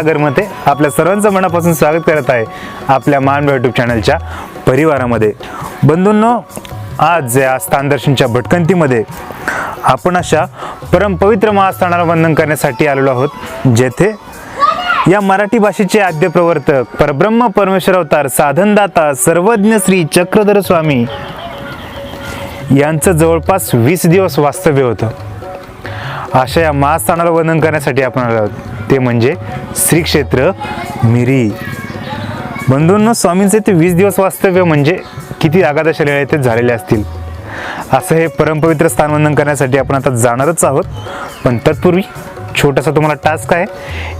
सागर मते आपल्या सर्वांचं मनापासून स्वागत करत आहे आपल्या मानव यूट्यूब चॅनलच्या परिवारामध्ये. बंधूंनो आज या स्थानदर्शनच्या भटकंतीमध्ये आपण अशा परमपवित्र महास्थानाला वंदन करण्यासाठी आलेलो आहोत जेथे या मराठी भाषेचे आद्य प्रवर्तक परब्रह्म परमेश्वर अवतार साधनदाता सर्वज्ञ श्री चक्रधर स्वामी यांचं जवळपास वीस दिवस वास्तव्य होतं. अशा या महास्थानाला वंदन करण्यासाठी आपण आलो आहोत. ते म्हणजे श्री क्षेत्र मिरी. बंधूंनो स्वामींचे ते वीस दिवस वास्तव्य म्हणजे किती आगादशा लिळा येथे झालेले असतील? असं हे परमपवित्र स्थान वंदन करण्यासाठी आपण आता जाणारच आहोत. पण तत्पूर्वी छोटासा तुम्हाला टास्क आहे.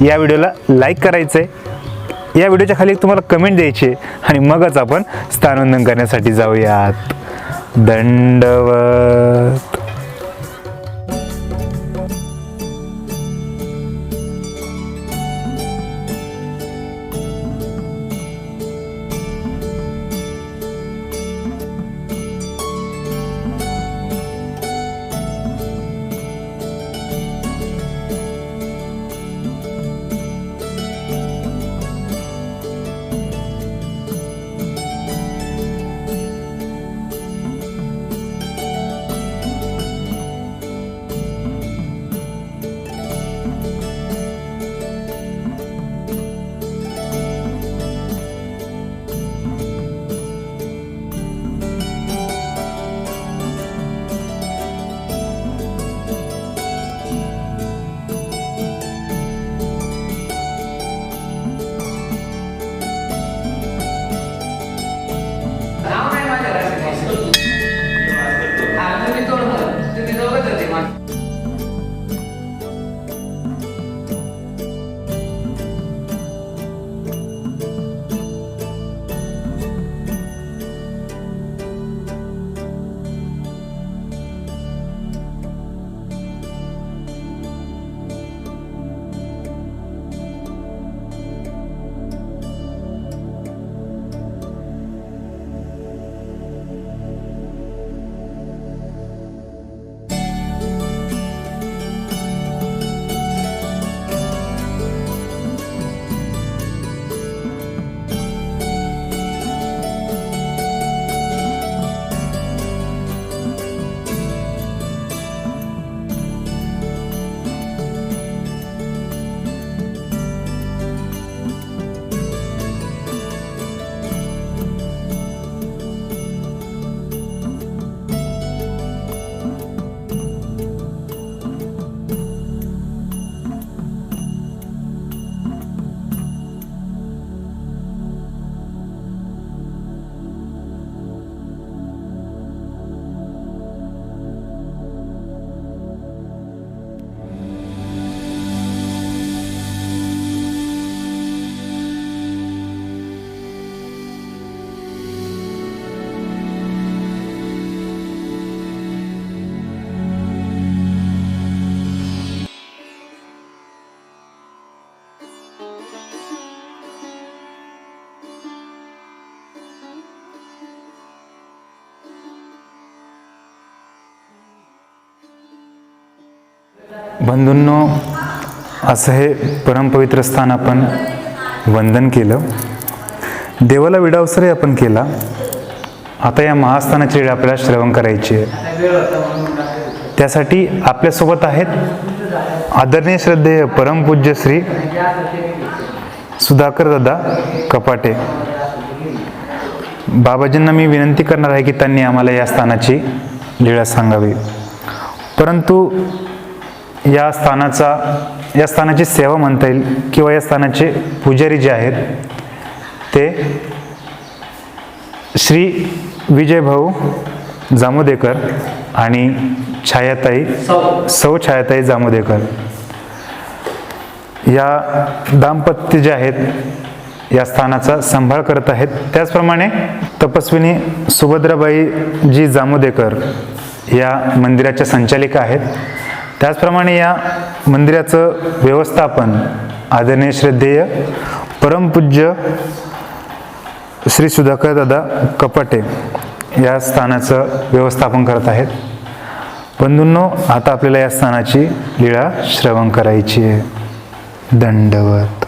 या व्हिडिओला लाईक करायचं आहे या व्हिडिओच्या खाली तुम्हाला कमेंट द्यायची आहे आणि मगच आपण स्थानवंदन करण्यासाठी जाऊयात. दंडवत. बंधूंनो असं हे परमपवित्र स्थान आपण वंदन केलं. देवाला विडावसरही आपण केला. आता या महास्थानाची वेळ आपल्याला श्रवण करायची आहे. त्यासाठी आपल्यासोबत आहेत आदरणीय श्रद्धेय परमपूज्य श्री सुधाकर दादा कपाटे. बाबाजींना मी विनंती करणार आहे की त्यांनी आम्हाला या स्थानाची लीळा सांगावी. परंतु या स्थानाचा या स्थानाची सेवा म्हणता येईल किंवा या स्थानाचे पुजारी जे आहेत ते श्री विजयभाऊ जामोदेकर आणि छायाताई सौ छायाताई जामोदेकर. या दाम्पत्य जे आहेत या स्थानाचा सांभाळ करत आहेत. त्याचप्रमाणे तपस्विनी सुभद्राबाई जी जामोदेकर या मंदिराच्या संचालिका आहेत. त्याचप्रमाणे या मंदिराचं व्यवस्थापन आदरणीय श्रद्धेय परमपूज्य श्री सुधाकर दादा कपाटे या स्थानाचं व्यवस्थापन करत आहेत. बंधूंनो आता आपल्याला या स्थानाची लीळा श्रवण करायची आहे. दंडवत.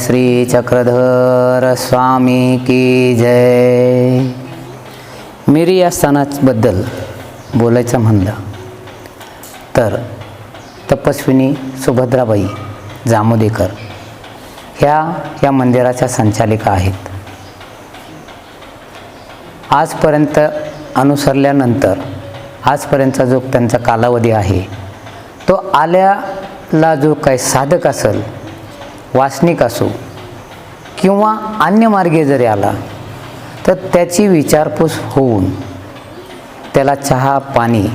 श्री चक्रधर स्वामी की जय. मिरी या स्थानाबद्दल बोलायचं म्हणलं. तर तपस्विनी सुभद्राबाई जामोदेकर ह्या या मंदिराच्या संचालिका आहेत. आजपर्यंत अनुसरल्यानंतर आजपर्यंतचा जो त्यांचा कालावधी आहे तो आल्याला जो काही साधक असेल वासनिक असो किंवा अन्य मार्गे जरी आला तर त्याची विचारपूस होऊन त्याला चहा पाणी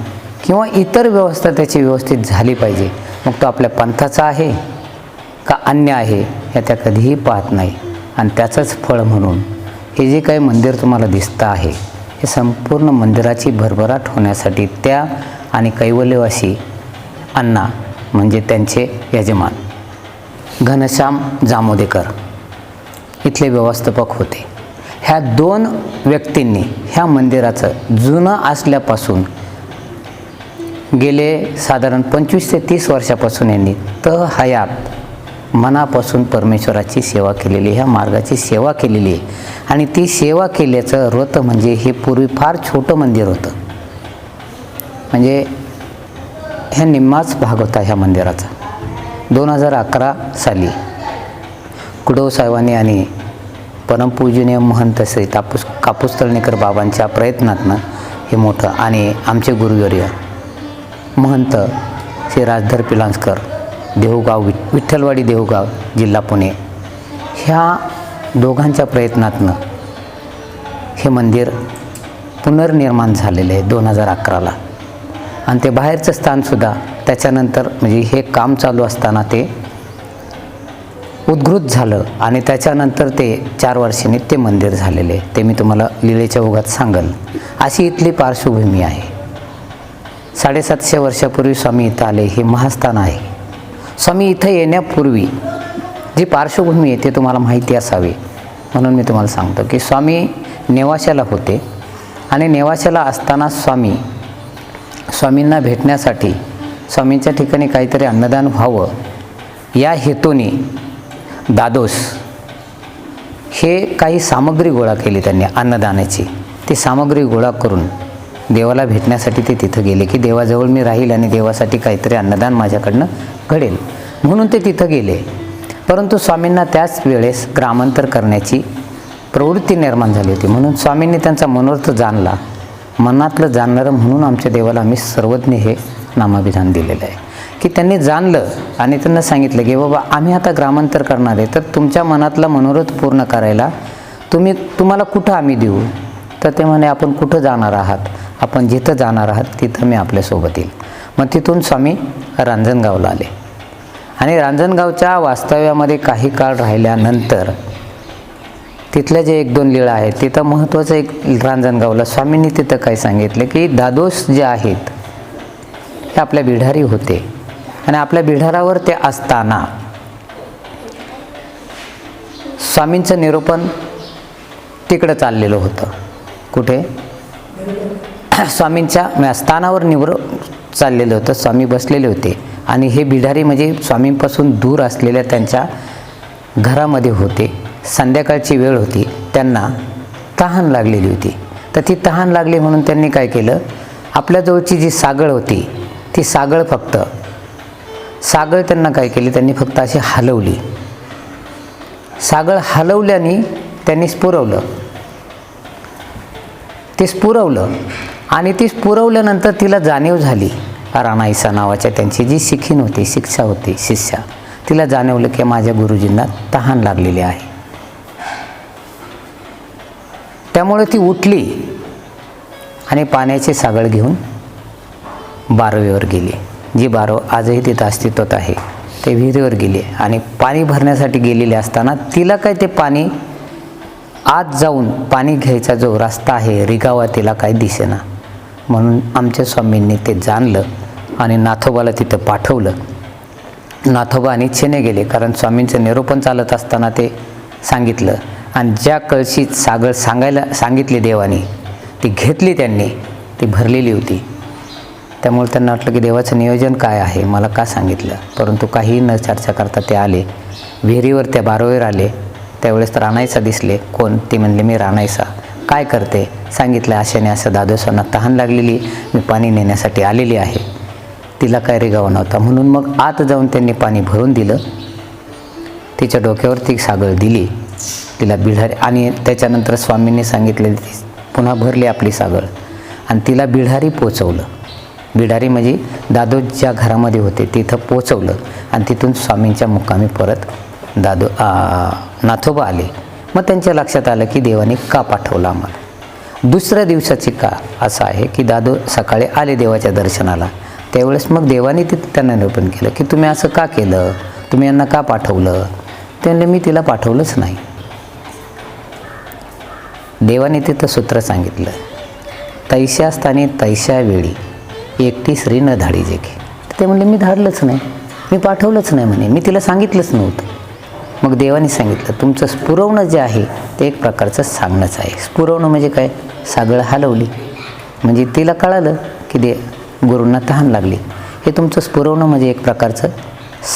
किंवा इतर व्यवस्था त्याची व्यवस्थित झाली पाहिजे. मग तो आपल्या पंथाचा आहे का अन्य आहे या त्या कधीही पाहत नाही. आणि त्याचंच फळ म्हणून हे जे काही मंदिर तुम्हाला दिसतं आहे हे संपूर्ण मंदिराची भरभराट होण्यासाठी त्या आणि कैवल्यवासी अण्णा म्हणजे त्यांचे यजमान घनश्याम जामोदेकर इथले व्यवस्थापक होते. ह्या दोन व्यक्तींनी ह्या मंदिराचं जुनं असल्यापासून गेले साधारण पंचवीस ते तीस वर्षापासून यांनी त हयात मनापासून परमेश्वराची सेवा केलेली ह्या मार्गाची सेवा केलेली आहे. आणि ती सेवा केल्याचं व्रत म्हणजे हे पूर्वी फार छोटं मंदिर होतं. म्हणजे हे निम्माच भाग होता ह्या मंदिराचा. दोन हजार अकरा साली कुडव साहेबांनी आणि परमपूजनीय महंत श्री तापूस कापूस तळणीकर बाबांच्या प्रयत्नातनं हे मोठं आणि आमचे गुरुवर्य महंत श्री राजधर पिलांसकर देहूगाव वि विठ्ठलवाडी देहूगाव जिल्हा पुणे. ह्या दोघांच्या प्रयत्नातनं हे मंदिर पुनर्निर्माण झालेलं आहे दोन हजार अकराला. आणि ते बाहेरचं स्थानसुद्धा त्याच्यानंतर म्हणजे हे काम चालू असताना ते उद्घृत झालं आणि त्याच्यानंतर ते चार वर्षांनी ते मंदिर झालेले आहे. ते मी तुम्हाला लिलेच्या ओघात सांगल. अशी इथली पार्श्वभूमी आहे. साडेसातशे वर्षापूर्वी स्वामी इथं आले. हे महास्थान आहे. स्वामी इथं येण्यापूर्वी जी पार्श्वभूमी आहे ते तुम्हाला माहिती असावी. म्हणून मी तुम्हाला सांगतो की स्वामी नेवाशाला होते आणि नेवाशाला असताना स्वामी स्वामींना भेटण्यासाठी स्वामींच्या ठिकाणी काहीतरी अन्नदान व्हावं या हेतूने दादोस हे काही सामग्री गोळा केली त्यांनी अन्नदानाची. ती सामग्री गोळा करून देवाला भेटण्यासाठी ते तिथं गेले की देवाजवळ मी राहील आणि देवासाठी काहीतरी अन्नदान माझ्याकडनं घडेल. म्हणून ते तिथं गेले. परंतु स्वामींना त्याच वेळेस ग्रामांतर करण्याची प्रवृत्ती निर्माण झाली होती. म्हणून स्वामींनी त्यांचा मनोर्थ जाणला. मनातलं जाणणारं म्हणून आमच्या देवाला आम्ही सर्वज्ञ हे नामाभिधान दिलेलं आहे. की त्यांनी जाणलं आणि त्यांना सांगितलं की बाबा आम्ही आता ग्रामांतर करणार आहे. तर तुमच्या मनातला मनोरथ पूर्ण करायला तुम्ही तुम्हाला कुठं आम्ही देऊ? तर ते म्हणे आपण कुठं जाणार आहात? आपण जिथं जाणार आहात तिथं मी आपल्यासोबत येईल. मग तिथून स्वामी रांजणगावला आले. आणि रांजणगावच्या वास्तव्यामध्ये काही काळ राहिल्यानंतर तिथल्या जे एक दोन लीळा आहेत तिथं महत्त्वाचं एक रांजणगावला स्वामींनी तिथं काय सांगितलं की दादोस जे आहेत ते आपल्या बिढारी होते. आणि आपल्या बिढारावर ते असताना स्वामींचं निरूपण तिकडं चाललेलं होतं. कुठे? स्वामींच्या स्थानावर निवृ चाललेलं होतं. स्वामी बसलेले होते. आणि हे बिढारी म्हणजे स्वामींपासून दूर असलेल्या त्यांच्या घरामध्ये होते. संध्याकाळची वेळ होती. त्यांना तहान लागलेली होती. तर ती तहान लागली म्हणून त्यांनी काय केलं? आपल्याजवळची जी सागळ होती ती सागळ फक्त सागळ त्यांना काय केली? त्यांनी फक्त अशी हलवली. सागळ हलवल्याने त्यांनी स्फुरवलं ते स्फुरवलं आणि ती पुरवल्यानंतर तिला जाणीव झाली. राणाईसा नावाच्या त्यांची जी शिखीन होती शिक्षा होती शिष्या तिला जाणवलं की माझ्या गुरुजींना तहान लागलेली आहे. त्यामुळे ती उठली आणि पाण्याची सागळ घेऊन बारवेवर गेली. जी बारव आजही तिथं अस्तित्वात आहे ते विहिरीवर गेली आणि पाणी भरण्यासाठी गेलेले असताना तिला काय ते पाणी आत जाऊन पाणी घ्यायचा जो रस्ता आहे रिगावा तिला काही दिसेना. म्हणून आमच्या स्वामींनी ते जाणलं आणि नाथोबाला तिथं पाठवलं. नाथोबा अनिच्छेने गेले कारण स्वामींचं निरोपण चालत असताना ते सांगितलं. आणि ज्या कळशीत सागर सांगायला सांगितली देवाने ती घेतली त्यांनी ती भरलेली होती. त्यामुळे त्यांना वाटलं की देवाचं नियोजन काय आहे मला का सांगितलं? परंतु काहीही न चर्चा करता ते आले. विहिरीवर त्या बारोवर आले. त्यावेळेस राणायचा दिसले. कोण? ते म्हणले मी राणायचा काय करते? सांगितलं अशाने असं दादोसांना तहान लागलेली मी पाणी नेण्यासाठी आलेली आहे. तिला काय रेगावा नव्हता. म्हणून मग आत जाऊन त्यांनी पाणी भरून दिलं. तिच्या डोक्यावर ती सागळ दिली. तिला बिढारी आणि त्याच्यानंतर स्वामींनी सांगितले ती पुन्हा भरली आपली सागळ. आणि तिला बिढारी पोचवलं. बिढारी म्हणजे दादो ज्या घरामध्ये होते तिथं पोचवलं. आणि तिथून स्वामींच्या मुक्कामी परत दादो नाथोबा आले. मग त्यांच्या लक्षात आलं की देवाने का पाठवलं आम्हाला? दुसऱ्या दिवसाची का असं आहे की दादू सकाळी आले देवाच्या दर्शनाला. त्यावेळेस मग देवाने तिथं त्यांना निरूपण केलं की तुम्ही असं का केलं? तुम्ही यांना का पाठवलं? त्यांना मी तिला पाठवलंच नाही. देवाने तिथं सूत्र सांगितलं तैशा स्थानी तैशा वेळी एकटी स्त्री न धाडी जेके. ते म्हणले मी धाडलंच नाही. मी पाठवलंच नाही म्हणे. मी तिला सांगितलंच नव्हतं. मग देवाने सांगितलं तुमचं स्पुरवणं जे आहे ते एक प्रकारचं सांगणंच आहे. स्पुरवणं म्हणजे काय? सागळ हलवली. म्हणजे तिला कळालं की दे गुरूंना तहान लागली. हे तुमचं स्पुरवणं म्हणजे एक प्रकारचं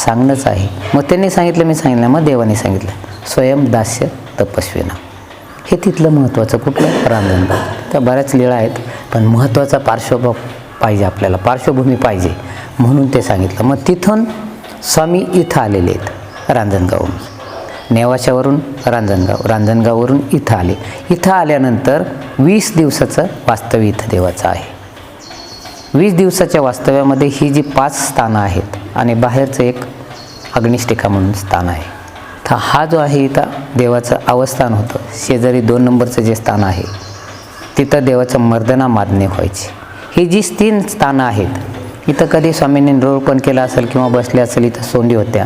सांगणंच आहे. मग त्यांनी सांगितलं मी सांगितलं मग देवाने सांगितलं. स्वयं दास्य तपस्विना. हे तिथलं महत्त्वाचं कुठलं? रामधन त्या बऱ्याच लीळा आहेत पण महत्त्वाचा पार्श्वभाव पाहिजे आपल्याला पार्श्वभूमी पाहिजे. म्हणून ते सांगितलं. मग तिथून स्वामी इथं आलेले आहेत रांजणगावहून. नेवाशावरून रांजणगाव रांजणगाववरून इथं आले. इथं आल्यानंतर वीस दिवसाचं वास्तव्य इथं देवाचं आहे. वीस दिवसाच्या वास्तव्यामध्ये ही जी पाच स्थानं आहेत आणि बाहेरचं एक अग्निष्टिका म्हणून स्थान आहे. तर हा जो आहे इथं देवाचं अवस्थान होतं. शेजारी दोन नंबरचं जे स्थान आहे तिथं देवाचं मर्दना मादने व्हायची. ही जी तीन स्थानं आहेत इथं कधी स्वामींनी निरोपण केलं असेल किंवा बसले असेल इथं सोंडी होत्या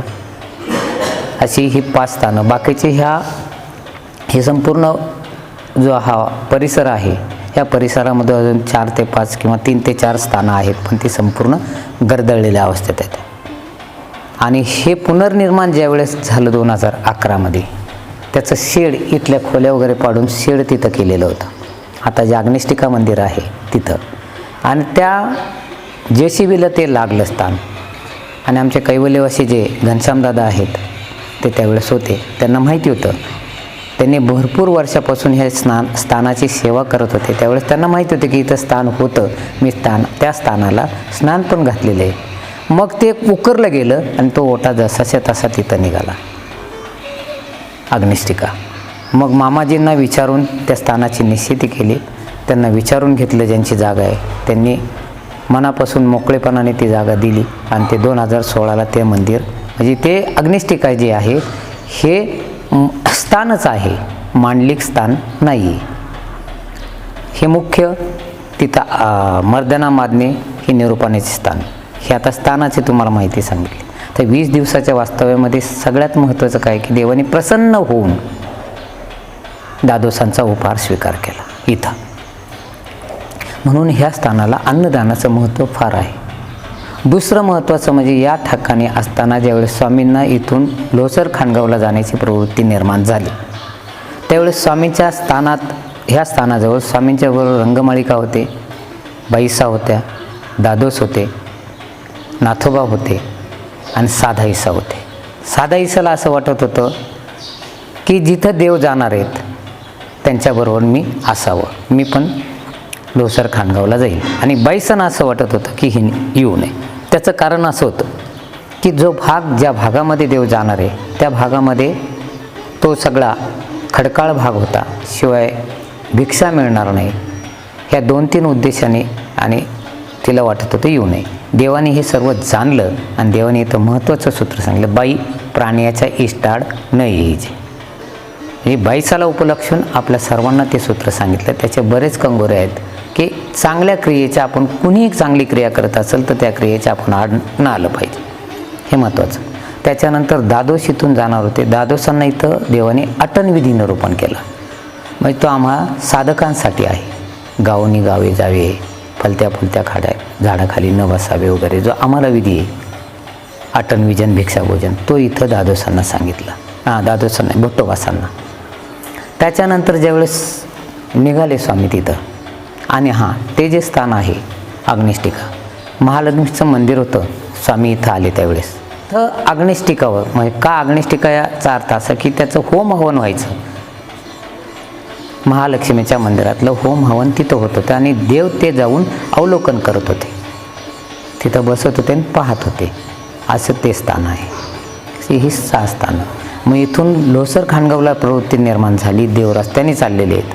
अशी ही पाच स्थानं. बाकीचे ह्या हे संपूर्ण जो हा परिसर आहे या परिसरामध्ये अजून चार ते पाच किंवा तीन ते चार स्थानं आहेत पण ती संपूर्ण गरदळलेल्या अवस्थेत आहेत. आणि हे पुनर्निर्माण ज्यावेळेस झालं दोन हजार अकरामध्ये त्याचं शेड इथल्या खोल्या वगैरे पाडून शेड तिथं केलेलं होतं. आता जे अग्निष्टिका मंदिर आहे तिथं. आणि त्या जे सी बीला ते लागलं स्थान. आणि आमचे कैवल्यवासी जे घनश्यामदादा आहेत ते त्यावेळेस होते. त्यांना माहिती होतं. त्यांनी भरपूर वर्षापासून हे स्नान स्थानाची सेवा करत होते. त्यावेळेस त्यांना माहिती होते की इथं स्थान होतं. मी स्थान त्या स्थानाला स्नान पण घातलेलं आहे. मग ते उकरलं गेलं आणि तो ओटा जसाच्या तसा तिथं निघाला. अग्निष्टिका. मग मामाजींना विचारून त्या स्थानाची निश्चिती केली. त्यांना विचारून घेतलं ज्यांची जागा आहे. त्यांनी मनापासून मोकळेपणाने ती जागा दिली आणि ते दोन हजार सोळाला ते मंदिर म्हणजे ते अग्निष्टिका जे आहे हे स्थानच आहे. मांडलिक स्थान नाही हे मुख्य तिथं मर्दना मादने हे निरूपणाचे स्थान. हे आता स्थानाचे तुम्हाला माहिती सांगितली. तर वीस दिवसाच्या वास्तव्यामध्ये सगळ्यात महत्त्वाचं काय की देवाने प्रसन्न होऊन दादोसांचा उपहार स्वीकार केला. इथं. म्हणून ह्या स्थानाला अन्नदानाचं महत्त्व फार आहे. दुसरं महत्त्वाचं म्हणजे या ठिकाणी असताना ज्यावेळेस स्वामींना इथून लोसर खानगावला जाण्याची प्रवृत्ती निर्माण झाली. त्यावेळेस स्वामींच्या स्थानात ह्या स्थानाजवळ स्वामींच्याबरोबर रंगमालिका होते बाईसा होत्या दादोस होते नाथोबा होते आणि साधा ईसा होते. साधा ईसाला असं वाटत होतं की जिथं देव जाणार आहेत त्यांच्याबरोबर मी असावं. मी पण लोसर खानगावला जाईल आणि बाईसांना असं वाटत होतं की ही येऊ नये. त्याचं कारण असं होतं की जो भाग ज्या भागामध्ये देव जाणार आहे त्या भागामध्ये तो सगळा खडकाळ भाग होता. शिवाय भिक्षा मिळणार नाही. ह्या दोन तीन उद्देशाने आणि तिला वाटत होतं येऊ नये. देवाने हे सर्व जाणलं आणि देवाने इथं महत्त्वाचं सूत्र सांगितलं बाई प्राण्याच्या इष्टाड न येईजे. हे बाईसाला उपलक्षून आपल्या सर्वांना ते सूत्र सांगितलं. त्याचे बरेच कंगोरे आहेत. की चांगल्या क्रियेच्या आपण कुणीही चांगली क्रिया करत असेल तर त्या क्रियेच्या आपण आड न आलं पाहिजे. हे महत्त्वाचं. त्याच्यानंतर दादोश इथून जाणार होते. दादोसांना इथं देवाने अटनविधी निरूपण केलं. म्हणजे तो आम्हा साधकांसाठी आहे. गावोनी गावे जावे फलत्या फुलत्या खाड्या झाडाखाली न बसावे वगैरे जो आम्हाला विधी आहे. अटन विजन भिक्षाभोजन तो इथं दादोसांना सांगितला. हां दादोसांना भट्टोबासांना. त्याच्यानंतर ज्यावेळेस निघाले स्वामी तिथं आणि हां ते जे स्थान आहे अग्निष्टिका. महालक्ष्मीचं मंदिर होतं. स्वामी इथं आले त्यावेळेस. तर अग्निष्टिकावर म्हणजे का अग्निष्टिका याचा अर्थ असा की त्याचं होम हवन व्हायचं. महालक्ष्मीच्या मंदिरातलं होम हवन तिथं होत होतं आणि देव ते जाऊन अवलोकन करत होते. तिथं बसत होते आणि पाहत होते. असं ते स्थान आहे. ही सहा स्थानं. मग इथून लोसर खानगावला प्रवृत्ती निर्माण झाली. देव रस्त्याने चाललेले आहेत.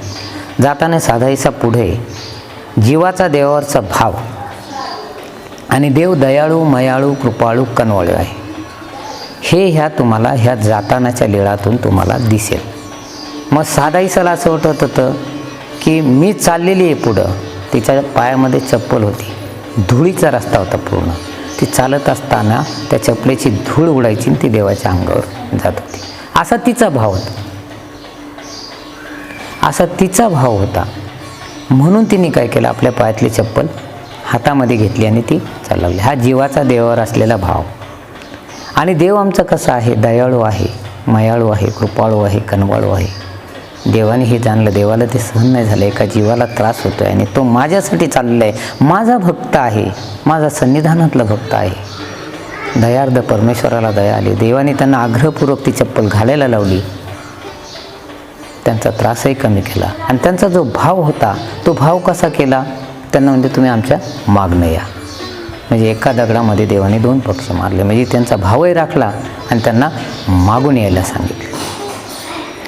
जाताना साधाईचा पुढे. जीवाचा देवावरचा भाव. आणि देव दयाळू मयाळू कृपाळू कनवाळू आहे. हे ह्या तुम्हाला ह्या जातानाच्या लीळातून तुम्हाला दिसेल. मग साधाईसाला असं वाटत होतं की मी चाललेली आहे पुढं. तिच्या पायामध्ये चप्पल होती. धुळीचा रस्ता होता पूर्ण. ती चालत असताना त्या चपलेची धूळ उडायची आणि ती देवाच्या अंगावर जात होती. असा तिचा भाव होता. असा तिचा भाव होता. म्हणून तिने काय केलं? आपल्या पायातली चप्पल हातामध्ये घेतली आणि ती चालवली. हा जीवाचा देवावर असलेला भाव. आणि देव आमचा कसा आहे? दयाळू आहे मयाळू आहे कृपाळू आहे कनवाळू आहे. देवाने हे जाणलं. देवाला ते सहन नाही झालं. एका जीवाला त्रास होतो आहे आणि तो माझ्यासाठी चाललेला आहे. माझा भक्त आहे. माझा सन्निधानातला भक्त आहे. दयार्ध परमेश्वराला दया आली. देवाने त्यांना आग्रहपूर्वक ती चप्पल घालायला लावली. त्यांचा त्रासही कमी केला. आणि त्यांचा जो भाव होता तो भाव कसा केला? त्यांना म्हणजे तुम्ही आमच्या मागणं या. म्हणजे एका दगडामध्ये देवाने दोन पक्ष मारले. म्हणजे त्यांचा भावही राखला आणि त्यांना मागून यायला सांगितले.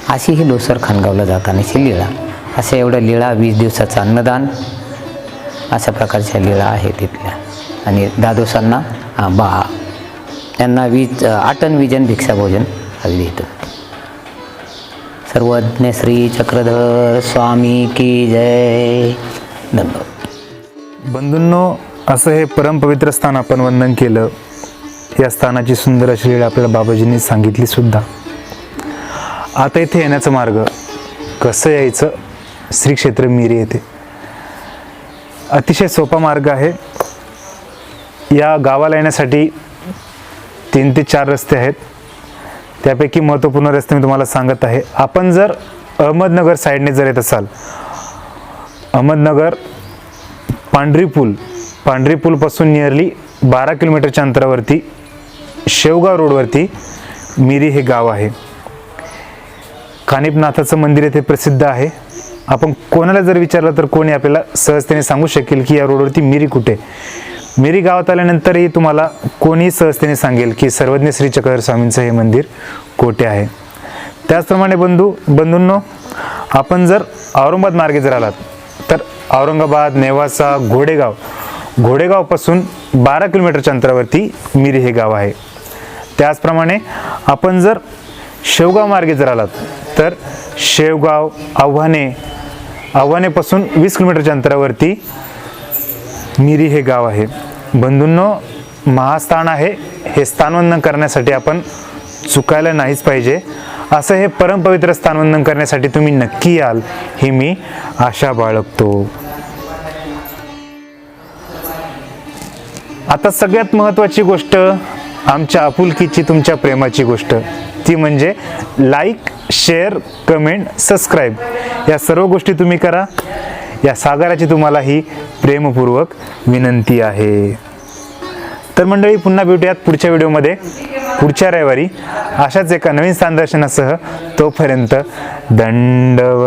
अशी ही लोसर खानगावला जातानाची लीळा. अशा एवढ्या लीळा वीस दिवसाचं अन्नदान अशा प्रकारच्या लीळा आहेत तिथल्या आणि दादोसांना बा यांना वीज आटन विजन भिक्षाभोजन अगदी इथं. सर्वज्ञ श्री चक्रधर स्वामी की जय. धन्यवाद. बंधूंनो असं हे परमपवित्र स्थान आपण वंदन केलं. या स्थानाची सुंदर अशी लीळा आपल्याला बाबाजींनी सांगितली सुद्धा. आता इथे येण्याचा मार्ग कसं यायचं? श्री क्षेत्र मिरी येथे. अतिशय सोपा मार्ग आहे. या गावाला येण्यासाठी तीन ते चार रस्ते आहेत. त्यापैकी महत्त्वपूर्ण रस्ते मी तुम्हाला सांगत आहे. आपण जर अहमदनगर साईडने जर येत असाल अहमदनगर पांढरी पूल पांढरी पूलपासून नियरली बारा किलोमीटरच्या अंतरावरती शेवगाव रोडवरती मिरी हे गाव आहे. कानिपनाथाचं मंदिर येथे प्रसिद्ध आहे. आपण कोणाला जर विचारलं तर कोणी आपल्याला सहजतेने सांगू शकेल की या रोडवरती मिरी कुठे मिरी गावात आल्यानंतरही तुम्हाला कोणी सहजतेने सांगेल की सर्वज्ञ श्री चक्रधर स्वामींचं हे मंदिर कोठे आहे? त्याचप्रमाणे बंधू बंधूंनो आपण जर औरंगाबाद मार्गे जर आलात तर औरंगाबाद नेवासा घोडेगाव घोडेगावपासून बारा किलोमीटरच्या अंतरावरती मिरी हे गाव आहे. त्याचप्रमाणे आपण जर शेवगाव मार्गे जर आलात तर शेवगाव आव्हाने आव्हानेपासून वीस किलोमीटरच्या अंतरावरती मिरी हे गाव आहे. बंधूंनो महास्थान आहे. हे स्थानवंदन करण्यासाठी आपण चुकायला नाहीच पाहिजे. असं हे परमपवित्र स्थानवंदन करण्यासाठी तुम्ही नक्की याल ही मी आशा बाळगतो. आता सगळ्यात महत्त्वाची गोष्ट आमच्या आपुलकीची तुमच्या प्रेमाची गोष्ट. ती म्हणजे लाईक शेअर कमेंट सबस्क्राईब या सर्व गोष्टी तुम्ही करा. या सागराची तुम्हाला ही प्रेमपूर्वक विनंती आहे. तर मंडळी पुन्हा भेटूयात पुढच्या व्हिडिओमध्ये. पुढच्या रविवारी अशाच एका नवीन स्थानदर्शनासह तोपर्यंत दंडव